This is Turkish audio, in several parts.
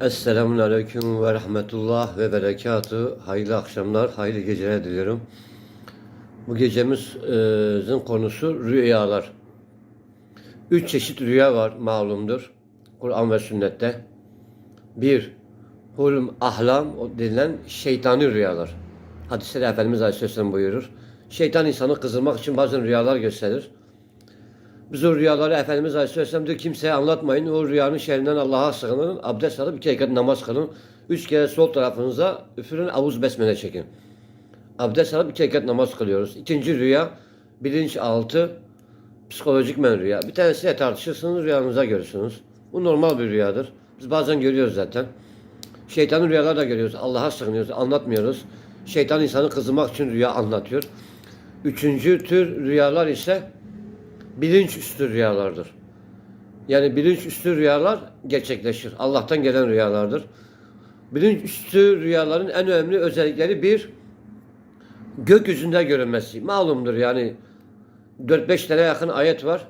Esselamun Aleyküm ve Rahmetullah ve Berekatü. Hayırlı akşamlar, hayırlı geceler diliyorum. Bu gecemizin konusu rüyalar. Üç çeşit rüya var malumdur. Kur'an ve sünnette. Bir, hulm ahlam denilen şeytani rüyalar. Hadisleri Efendimiz Aleyhisselam buyurur. Şeytan insanı kızdırmak için bazen rüyalar gösterir. Biz o rüyaları Efendimiz Aleyhisselam diyor kimseye anlatmayın. O rüyanın şerrinden Allah'a sığının. Abdest alıp iki rekat namaz kılın. Üç kere sol tarafınıza üfürün avuz besmele çekin. Abdest alıp iki rekat namaz kılıyoruz. İkinci rüya bilinçaltı psikolojik men rüya. Bir tanesiyle tartışırsınız rüyanıza görürsünüz. Bu normal bir rüyadır. Biz bazen görüyoruz zaten. Şeytanın rüyaları da görüyoruz. Allah'a sığınıyoruz. Anlatmıyoruz. Şeytan insanı kızdırmak için rüya anlatıyor. Üçüncü tür rüyalar ise bilinçüstü rüyalardır. Yani bilinçüstü rüyalar gerçekleşir. Allah'tan gelen rüyalardır. Bilinçüstü rüyaların en önemli özellikleri bir, gökyüzünde görünmesi. Malumdur yani 4-5 tane yakın ayet var.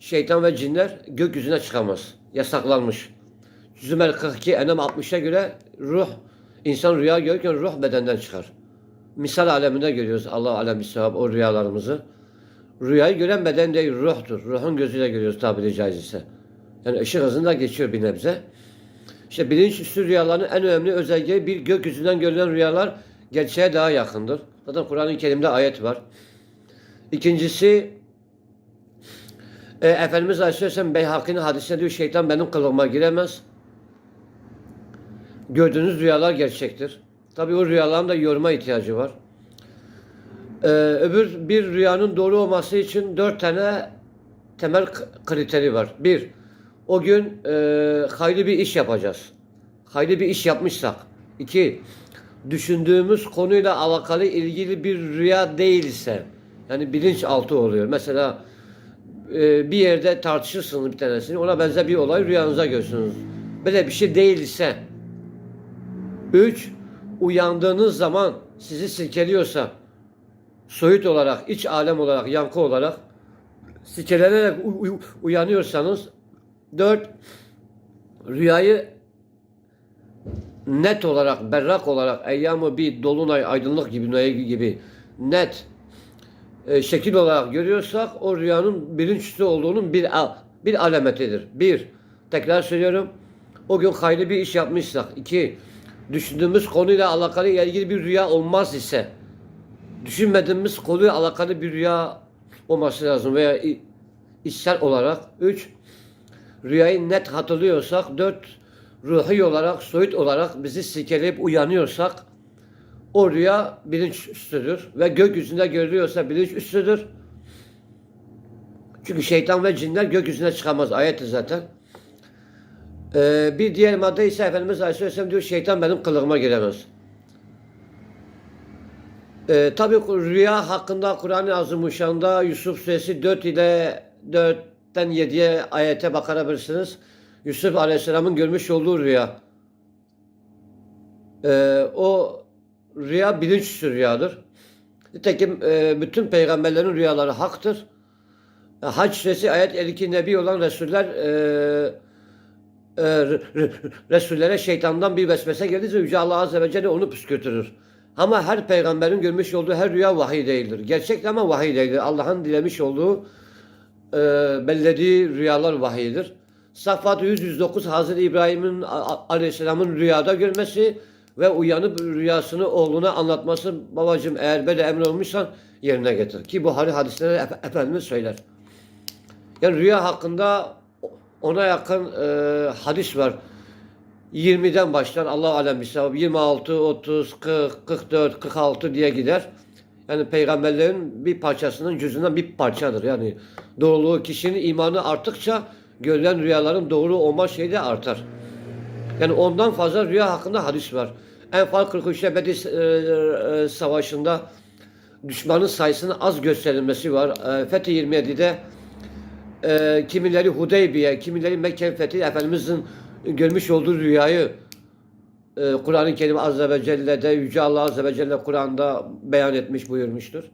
Şeytan ve cinler gökyüzüne çıkamaz. Yasaklanmış. Zümer 42, Enem 60'a göre ruh, insan rüya görürken ruh bedenden çıkar. Misal aleminde görüyoruz Allah alem o rüyalarımızı. Rüyayı gören beden değil ruhtur. Ruhun gözüyle görüyoruz tabiri caizse. Yani ışık hızında geçiyor bir nebze. İşte bilinçüstü rüyaların en önemli özelliği bir gökyüzünden görülen rüyalar gerçeğe daha yakındır. Zaten Kur'an-ı Kerim'de ayet var. İkincisi e, Efendimiz Aleyhisselam Beyhaki'nin hadisinde diyor şeytan benim kılığıma giremez. Gördüğünüz rüyalar gerçektir. Tabi o rüyaların da yoruma ihtiyacı var. Ee, öbür bir rüyanın doğru olması için dört tane temel kriteri var. Bir, o gün e, hayırlı bir iş yapacağız. Hayırlı bir iş yapmışsak. İki, düşündüğümüz konuyla alakalı ilgili bir rüya değilse, yani bilinçaltı oluyor. Mesela e, bir yerde tartışırsınız bir tanesini, ona benzer bir olay rüyanıza görürsünüz. Böyle bir şey değilse, üç, uyandığınız zaman sizi silkeliyorsa, soyut olarak, iç alem olarak, yankı olarak sikelenerek uyanıyorsanız dört rüyayı net olarak, berrak olarak eyyamı bir dolunay, aydınlık gibi, gibi net e, şekil olarak görüyorsak o rüyanın bilinçüstü olduğunun bir al- bir alametidir. Bir, tekrar söylüyorum. O gün hayırlı bir iş yapmışsak. iki düşündüğümüz konuyla alakalı ilgili bir rüya olmaz ise düşünmediğimiz konuyla alakalı bir rüya olması lazım veya içsel olarak. Üç, rüyayı net hatırlıyorsak. Dört, ruhi olarak, soyut olarak bizi silkeleyip uyanıyorsak o rüya bilinç üstüdür. Ve gökyüzünde görülüyorsa bilinç üstüdür. Çünkü şeytan ve cinler gökyüzüne çıkamaz. Ayeti zaten. Ee, bir diğer madde ise Efendimiz Aleyhisselam diyor şeytan benim kılığıma giremez. Ee, tabii rüya hakkında Kur'an-ı Azimuşşan'da Yusuf Suresi 4 ile 4'ten 7'ye ayete bakabilirsiniz. Yusuf Aleyhisselam'ın görmüş olduğu rüya. Ee, o rüya bilinçüstü rüyadır. Nitekim e, bütün peygamberlerin rüyaları haktır. E, Hac suresi ayet 52 nebi olan Resuller e, e, re- re- Resullere şeytandan bir vesvese gelirse Yüce Allah Azze ve Celle onu püskürtürür. Ama her peygamberin görmüş olduğu her rüya vahiy değildir. Gerçek ama vahiy değildir. Allah'ın dilemiş olduğu e, bellediği rüyalar vahiydir. Safat 109 Hazreti İbrahim'in Aleyhisselam'ın rüyada görmesi ve uyanıp rüyasını oğluna anlatması babacığım eğer böyle emir olmuşsan yerine getir. Ki Buhari hadisleri Efe- Efendimiz söyler. Yani rüya hakkında ona yakın e, hadis var. 20'den başlar Allah alem bir sevap. 26, 30, 40, 44, 46 diye gider. Yani peygamberlerin bir parçasının cüzünden bir parçadır. Yani doğruluğu kişinin imanı arttıkça görülen rüyaların doğru olma şeyi de artar. Yani ondan fazla rüya hakkında hadis var. Enfal 43'te Bedir e, e, Savaşı'nda düşmanın sayısının az gösterilmesi var. E, Fethi 27'de e, kimileri Hudeybiye, kimileri Mekke fethi Efendimizin görmüş olduğu rüyayı e, Kur'an-ı Kerim Azze ve Celle'de Yüce Allah Azze ve Celle Kur'an'da beyan etmiş buyurmuştur.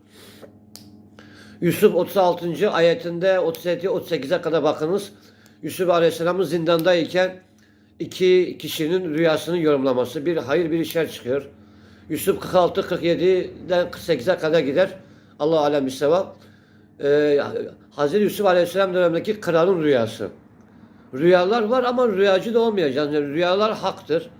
Yusuf 36. ayetinde 37-38'e kadar bakınız. Yusuf Aleyhisselam'ın zindandayken iki kişinin rüyasının yorumlaması. Bir hayır bir şer çıkıyor. Yusuf 46-47'den 48'e kadar gider. Allah alem sevap. Ee, Hazreti Yusuf Aleyhisselam dönemindeki kralın rüyası. Rüyalar var ama rüyacı da olmayacağız. Yani rüyalar haktır.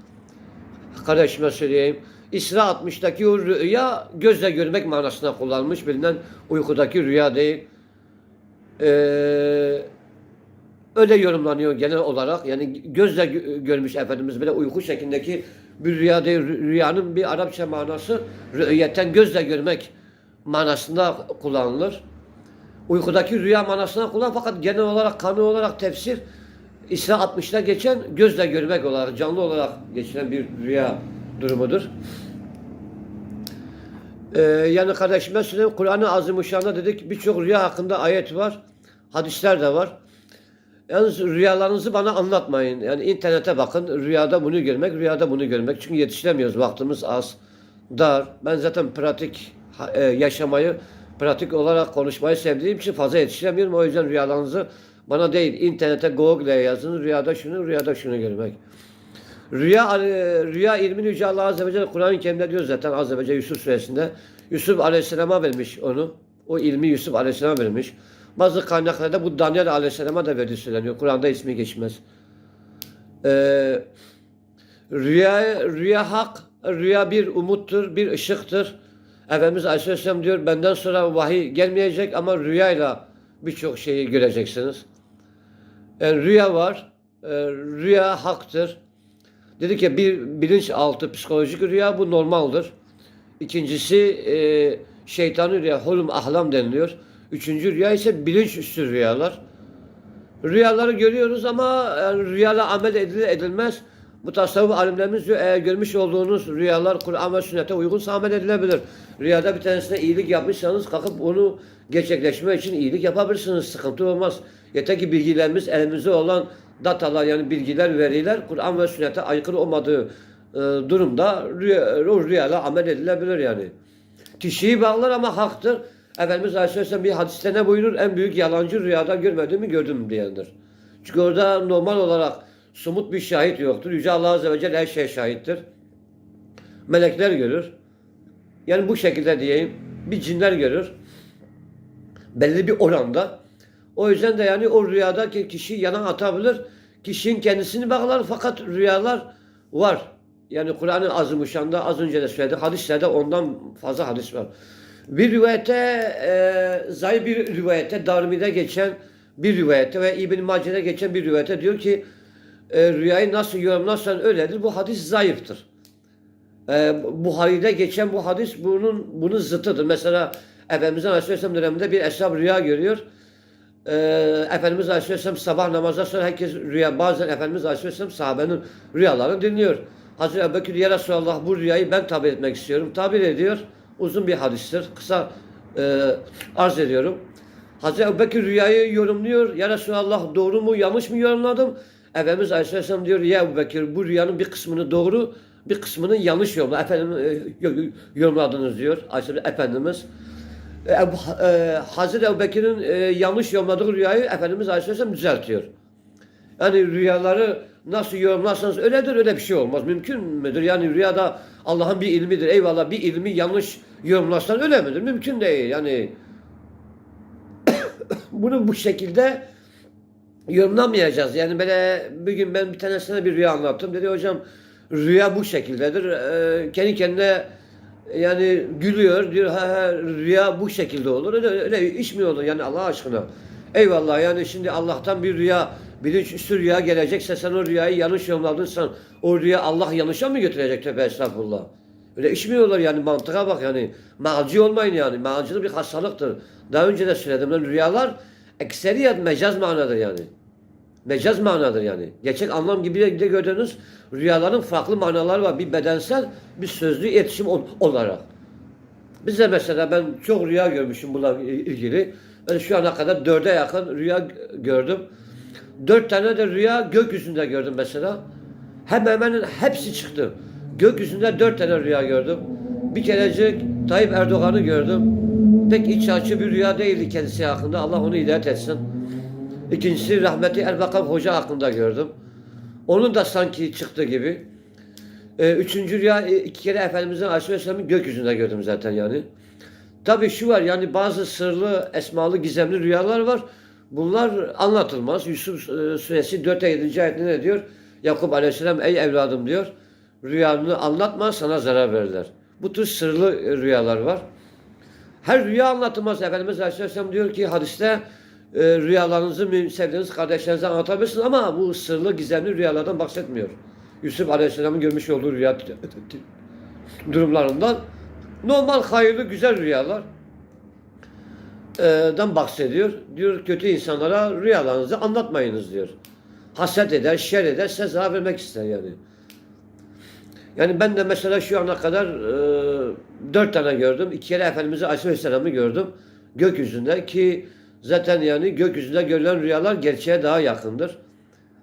Kardeşime söyleyeyim. İsra 60'daki o rüya gözle görmek manasına kullanılmış. Bilinen uykudaki rüya değil. Ee, öyle yorumlanıyor genel olarak. Yani gözle gö- görmüş Efendimiz bile uyku şeklindeki bir rüya değil. Rü- Rüyanın bir Arapça manası rüyetten gözle görmek manasında kullanılır. Uykudaki rüya manasına kullan fakat genel olarak kanı olarak tefsir İsra 60'da geçen gözle görmek olarak canlı olarak geçiren bir rüya durumudur. Ee, yani kardeşime söyleyeyim Kur'an-ı Azimuşşan'da dedik birçok rüya hakkında ayet var. Hadisler de var. Yalnız rüyalarınızı bana anlatmayın. Yani internete bakın. Rüyada bunu görmek, rüyada bunu görmek. Çünkü yetiştiremiyoruz. Vaktimiz az, dar. Ben zaten pratik e, yaşamayı, pratik olarak konuşmayı sevdiğim için fazla yetiştiremiyorum. O yüzden rüyalarınızı bana değil, internete Google'e yazın. Rüyada şunu, rüyada şunu görmek. Rüya e, rüya ilmini Yüce Allah Azze ve Celle Kur'an-ı Kerim'de diyor zaten Azze ve Celle Yusuf suresinde. Yusuf Aleyhisselam'a vermiş onu. O ilmi Yusuf Aleyhisselam'a vermiş. Bazı kaynaklarda bu Daniel Aleyhisselam'a da verdiği söyleniyor. Kur'an'da ismi geçmez. Ee, rüya, rüya hak, rüya bir umuttur, bir ışıktır. Efendimiz Aleyhisselam diyor benden sonra vahiy gelmeyecek ama rüyayla birçok şeyi göreceksiniz. Yani rüya var, e, rüya haktır. Dedi ki bir bilinçaltı psikolojik rüya bu normaldir. İkincisi e, şeytani rüya, hulum ahlam deniliyor. Üçüncü rüya ise bilinçüstü rüyalar. Rüyaları görüyoruz ama yani rüyayla amel edilir edilmez. Bu tasavvuf alimlerimiz diyor eğer görmüş olduğunuz rüyalar Kur'an ve sünnete uygunsa amel edilebilir. Rüyada bir tanesine iyilik yapmışsanız kalkıp onu gerçekleşme için iyilik yapabilirsiniz. Sıkıntı olmaz. Yeter ki bilgilerimiz elimizde olan datalar yani bilgiler, veriler Kur'an ve sünnete aykırı olmadığı e, durumda rüya, o rüyayla amel edilebilir yani. Kişiyi bağlar ama haktır. Efendimiz Aleyhisselam bir hadiste ne buyurur? En büyük yalancı rüyada görmediğimi gördüm diyendir. Çünkü orada normal olarak somut bir şahit yoktur. Yüce Allah Azze ve Celle her şeye şahittir. Melekler görür. Yani bu şekilde diyeyim. Bir cinler görür. Belli bir oranda. O yüzden de yani o rüyadaki kişi yana atabilir. Kişinin kendisini bağlar fakat rüyalar var. Yani Kur'an-ı Azimuşşan'da az önce de söyledik. Hadislerde ondan fazla hadis var. Bir rivayete, e, zayıf bir rivayete, Darmi'de geçen bir rivayete ve İbn Mace'de geçen bir rivayete diyor ki e, rüyayı nasıl yorumlarsan öyledir. Bu hadis zayıftır. E, Buhari'de geçen bu hadis bunun bunun zıtıdır. Mesela Efendimiz'in Aleyhisselam döneminde bir eshab rüya görüyor. E, Efendimiz Aleyhisselam sabah namazdan sonra herkes rüya bazen Efendimiz Aleyhisselam sahabenin rüyalarını dinliyor. Hazreti Ebubekir ya Resulallah bu rüyayı ben tabir etmek istiyorum. Tabir ediyor. Uzun bir hadistir. Kısa e, arz ediyorum. Hazreti Ebubekir rüyayı yorumluyor. Ya Resulallah doğru mu yanlış mı yorumladım? Efendimiz Aleyhisselam diyor ya Ebubekir bu rüyanın bir kısmını doğru bir kısmını yanlış yorumla. Efendim e, yo- yo- yorumladınız diyor. Aleyhisselam Efendimiz. Ebu- e, Hazreti Ebubekir'in e, yanlış yorumladığı rüyayı Efendimiz Aleyhisselam düzeltiyor. Yani rüyaları nasıl yorumlarsanız öyledir öyle bir şey olmaz. Mümkün müdür? Yani rüyada Allah'ın bir ilmidir. Eyvallah bir ilmi yanlış yorumlarsan öyle midir? Mümkün değil. Yani bunu bu şekilde yorumlamayacağız. Yani böyle bir gün ben bir tanesine bir rüya anlattım. Dedi hocam rüya bu şekildedir. Ee, kendi kendine yani gülüyor diyor ha, ha, rüya bu şekilde olur. Öyle, öyle iş mi olur yani Allah aşkına? Eyvallah yani şimdi Allah'tan bir rüya bilinçüstü rüya gelecekse sen o rüyayı yanlış yorumladıysan o rüya Allah yanlışa mı götürecek tövbe estağfurullah? Öyle iş mi olur yani mantığa bak yani. Mağcı olmayın yani. Mağcılık bir hastalıktır. Daha önce de söyledim. Rüyalar ekseriyet mecaz manadır yani. Mecaz manadır yani. Gerçek anlam gibi de, gördüğünüz rüyaların farklı manaları var. Bir bedensel, bir sözlü iletişim ol- olarak. Biz de mesela ben çok rüya görmüşüm bununla ilgili. Ben şu ana kadar dörde yakın rüya gördüm. Dört tane de rüya gökyüzünde gördüm mesela. Hemen hemen hepsi çıktı. Gökyüzünde dört tane rüya gördüm. Bir kerecik Tayyip Erdoğan'ı gördüm. Pek iç açı bir rüya değildi kendisi hakkında. Allah onu hidayet etsin. İkincisi rahmetli Erbakan Hoca hakkında gördüm. Onun da sanki çıktı gibi. Ee, üçüncü rüya e, iki kere Efendimizin Aleyhisselam'ı gökyüzünde gördüm zaten yani. Tabii şu var yani bazı sırlı, esmalı, gizemli rüyalar var. Bunlar anlatılmaz. Yusuf e, suresi 4 7. ayetinde ne diyor? Yakup Aleyhisselam ey evladım diyor. Rüyanı anlatma sana zarar verirler. Bu tür sırlı e, rüyalar var. Her rüya anlatılmaz. Efendimiz Aleyhisselam diyor ki hadiste e, rüyalarınızı sevdiğiniz kardeşlerinize anlatabilirsiniz ama bu sırlı gizemli rüyalardan bahsetmiyor. Yusuf Aleyhisselam'ın görmüş olduğu rüya durumlarından normal hayırlı güzel rüyalar dan bahsediyor. Diyor kötü insanlara rüyalarınızı anlatmayınız diyor. Haset eder, şer eder, size zarar vermek ister yani. Yani ben de mesela şu ana kadar e, dört tane gördüm. İki kere Efendimiz Aleyhisselam'ı gördüm. Gökyüzünde ki zaten yani gökyüzünde görülen rüyalar gerçeğe daha yakındır.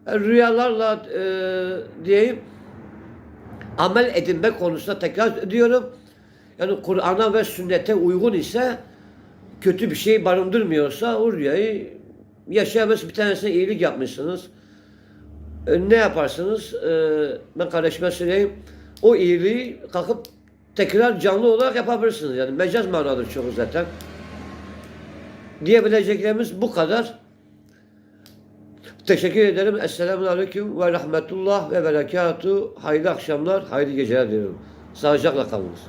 E, rüyalarla e, diyeyim amel edinme konusunda tekrar ediyorum. Yani Kur'an'a ve sünnete uygun ise kötü bir şey barındırmıyorsa o rüyayı yaşayamaz bir tanesine iyilik yapmışsınız. E, ne yaparsınız? E, ben kardeşime söyleyeyim. O iyiliği kalkıp tekrar canlı olarak yapabilirsiniz. Yani mecaz manadır çoğu zaten. Diyebileceklerimiz bu kadar. Teşekkür ederim. Esselamun Aleyküm ve Rahmetullah ve Berekatuhu. Hayırlı akşamlar, hayırlı geceler diliyorum. Sağlıcakla kalınız.